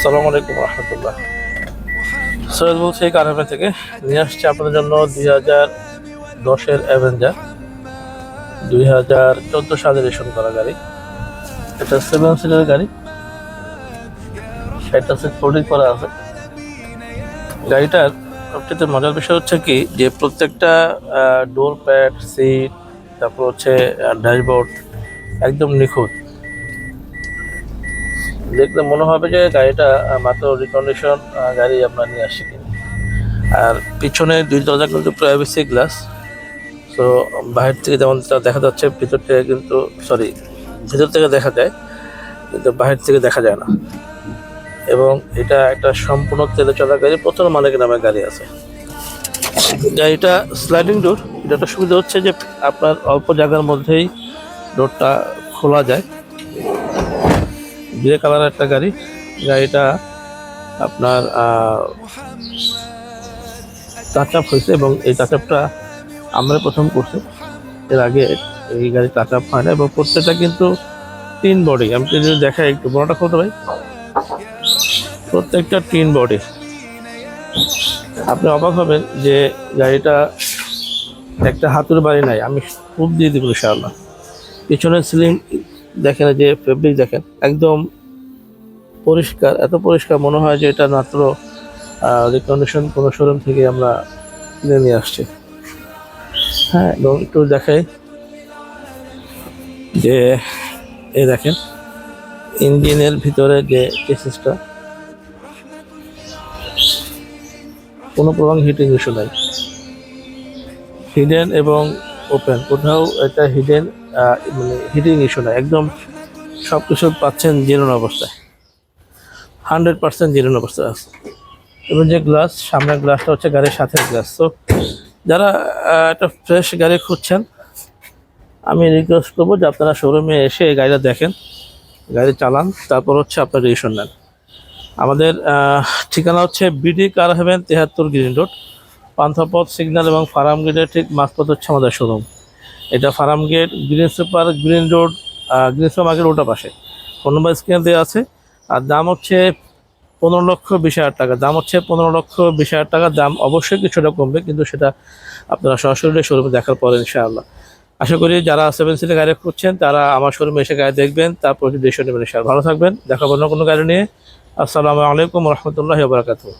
আসসালামু আলাইকুম রহমতুল্লাহ। সৈয়দ বলছি এই কারণে থেকে নিয়ে আসছে আপনাদের জন্য দুই হাজার দশের অ্যাভেঞ্জার দুই হাজার চোদ্দ সালে রেশন করা গাড়ি। এটা সেভেন সিটের গাড়ি। একটা সিট ফোল্ডিং করা আছে। গাড়িটার সবচেয়ে মজার বিষয় হচ্ছে কি, যে প্রত্যেকটা ডোর প্যাড সিট তারপর হচ্ছে ড্যাশবোর্ড একদম নিখুঁত। দেখলে মনে হবে যে গাড়িটা মাত্র রিকন্ডিশন গাড়ি আপনার নিয়ে আসছি কিনা। আর পিছনে দুই দরজা কিন্তু প্রাইভেসি গ্লাস তো বাইরে থেকে যেমন দেখা যাচ্ছে, ভিতর থেকে কিন্তু সরি ভিতর থেকে দেখা যায়, কিন্তু বাইরে থেকে দেখা যায় না। এবং এটা একটা সম্পূর্ণ তেলে চলা গাড়ি, প্রথম মালিকের নামে গাড়ি আছে। গাড়িটা স্লাইডিং ডোর একটা সুবিধা হচ্ছে যে আপনার অল্প জায়গার মধ্যেই ডোরটা খোলা যায়। গ্রে কালার একটা গাড়ি, গাড়িটা আপনার টাচ আপ হয়েছে এবং এই টাচ আপটা আমরা প্রথম করছি। এর আগে এই গাড়ি টাচ আপ হয় না এবং প্রত্যেকটা কিন্তু তিন বডি আমি যদি দেখাই একটু, বড়টা কত ভাই? প্রত্যেকটা তিন বডি আপনি অবাক হবেন যে গাড়িটা একটা হাতুর বাড়ি নাই। আমি খুব দিয়ে দিব ইনশাআল্লাহ। পিছনের সিলিং দেখেন যে ফেব্রিক দেখেন, একদম পরিষ্কার, এত পরিষ্কার মনে হয় যে এটা মাত্র রিকন্ডিশন কোনো শোরুম থেকে আমরা কিনে নিয়ে আসছি। হ্যাঁ এবং একটু দেখাই যে এ দেখেন, ইঞ্জিনের ভিতরে যে কেসেসটা কোনো প্রকার হিটিং ইস্যু নাই। হিডেন এবং ওপেন কোথাও এটা হিডেন মানে হিটিং ইস্যু নাই। একদম সব কিছু পাচ্ছেন জিরোন অবস্থায়। হান্ড্রেড পার্সেন্ট জিরোন অবস্থায় আছে। এবং যে গ্লাস সামনের গ্লাসটা হচ্ছে গাড়ির সাথে গ্লাস তো যারা একটা ফ্রেশ গাড়ি খুঁজছেন, আমি রিকোয়েস্ট করব যে আপনারা শোরুমে এসে এই গাড়িটা দেখেন। গাড়ি চালান, তারপর হচ্ছে আপনার রেজিস্ট্রেশন নেন। আমাদের ঠিকানা হচ্ছে বিডি কার হেভেন তেহাত্তর গ্রিন রোড পান্থাপথ সিগন্যাল এবং ফার্ম গেটের ঠিক মাঝপথ হচ্ছে আমাদের শোরুম। এটা farm gate, green super, green road green super market ওটা পাশে। ফোন নম্বর স্ক্রিনে দেওয়া আছে। আর দাম হচ্ছে পনেরো লক্ষ বিশ হাজার টাকা। দাম হচ্ছে পনেরো লক্ষ বিশ হাজার টাকা। দাম অবশ্যই কিছুটা কমবে, কিন্তু সেটা আপনারা সরাসরি শোরুমে দেখার পরে ইনশাআল্লাহ। আশা করি যারা সেভেন সিটের গাড়ি খুঁজছেন, তারা আমার শোরুমে এসে গাড়ি দেখবেন, তারপর ডিসিশন নেবেন ভালো থাকবেন, দেখা অন্য কোনো গাড়ি নিয়ে। আসসালামু আলাইকুম রহমতুল্লাহ বারাকাতুহ।